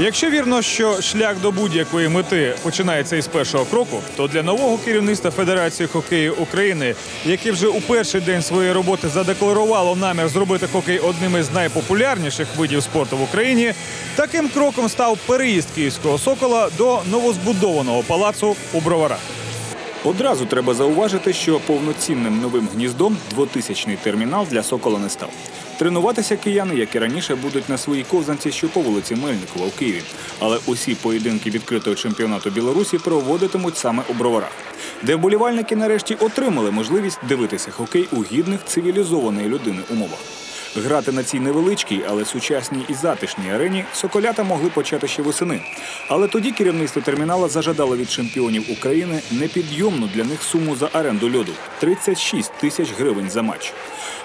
Якщо вірно, що шлях до будь-якої мети починається із першого кроку, то для нового керівництва Федерації хокею України, яке вже у перший день своєї роботи задекларувало намір зробити хокей одним із найпопулярніших видів спорту в Україні, таким кроком став переїзд київського сокола до новозбудованого палацу у Броварах. Одразу треба зауважити, що повноцінним новим гніздом двотисячний термінал для сокола не став. Тренуватися кияни, як і раніше, будуть на своїй ковзанці, що по вулиці Мельникова у Києві. Але усі поєдинки відкритого чемпіонату Білорусі проводитимуть саме у броварах, де вболівальники нарешті отримали можливість дивитися хокей у гідних цивілізованої людини умовах. Грати на цій невеличкій, але сучасній і затишній арені соколята могли почати ще восени. Але тоді керівництво термінала зажадало від чемпіонів України непідйомну для них суму за оренду льоду 36 тисяч гривень за матч.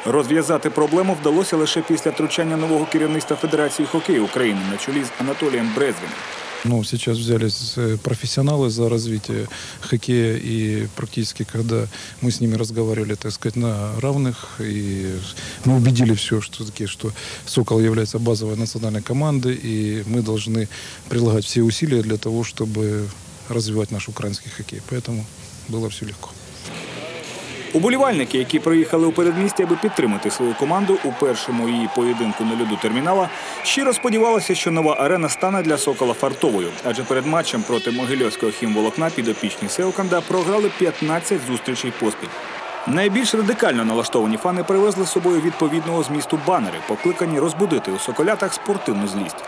Розв'язати проблему вдалося лише після втручання нового керівництва Федерації хокею України на чолі з Анатолієм Брезвіним. Ну, сейчас взялись э, профессионалы за развитие хоккея, и практически, когда мы с ними разговаривали, так сказать, на равных, и мы убедили все, что, таки, что «Сокол» является базовой национальной командой, и мы должны прилагать все усилия для того, чтобы развивать наш украинский хоккей. Поэтому было все легко. Уболівальники, які приїхали у передмістя, аби підтримати свою команду у першому її поєдинку на льоду термінала, щиро сподівалися, що нова арена стане для сокола фартовою. Адже перед матчем проти могильовського хімволокна підопічні Сеуканда програли 15 зустрічей поспіль. Найбільш радикально налаштовані фани привезли з собою відповідного змісту банери, покликані розбудити у соколятах спортивну злість.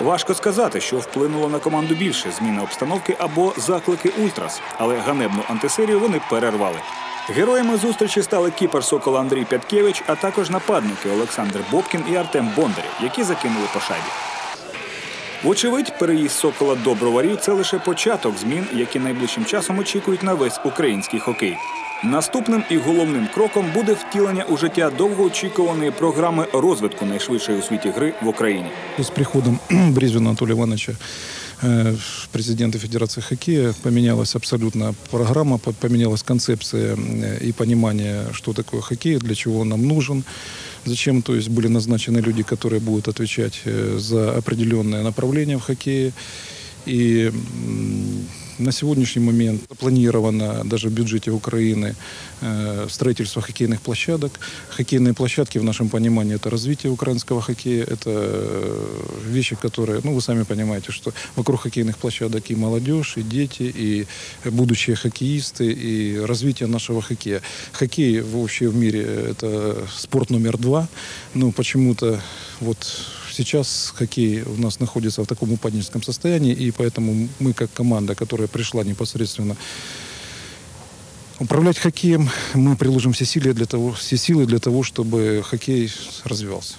Важко сказати, що вплинуло на команду більше зміна обстановки або заклики ультрас, але ганебну антисерію вони перервали. Героями зустрічі стали кіпер Сокол Андрій Пяткевич, а також нападники Олександр Бобкін і Артем Бондарів, які закинули по шайбі. Вочевидь, переїзд Сокола до броварів це лише початок змін, які найближчим часом очікують на весь український хокей. Наступним і головним кроком буде втілення у життя довгоочікуваної програми розвитку найшвидшої у світі гри в Україні. С приходом Брезвина Анатолия Ивановича, э, президента Федерации хоккея, поменялась абсолютно программа, по- поменялась концепция э, и понимание, что такое хоккей, для чего он нам нужен, зачем, то есть были назначены люди, которые будут отвечать э, за определенное направление в хоккее. И м, на сегодняшний момент запланировано даже в бюджете Украины э, строительство хоккейных площадок. Хоккейные площадки, в нашем понимании, это развитие украинского хоккея. Это э, вещи, которые, ну, вы сами понимаете, что вокруг хоккейных площадок и молодежь, и дети, и будущие хоккеисты, и развитие нашего хоккея. Хоккей вообще в мире – это спорт номер два. Но почему-то вот Сейчас хоккей у нас находится в таком упадническом состоянии, и поэтому мы, как команда, которая пришла непосредственно управлять хоккеем, мы приложим все силы для того, все силы для того, чтобы хоккей развивался.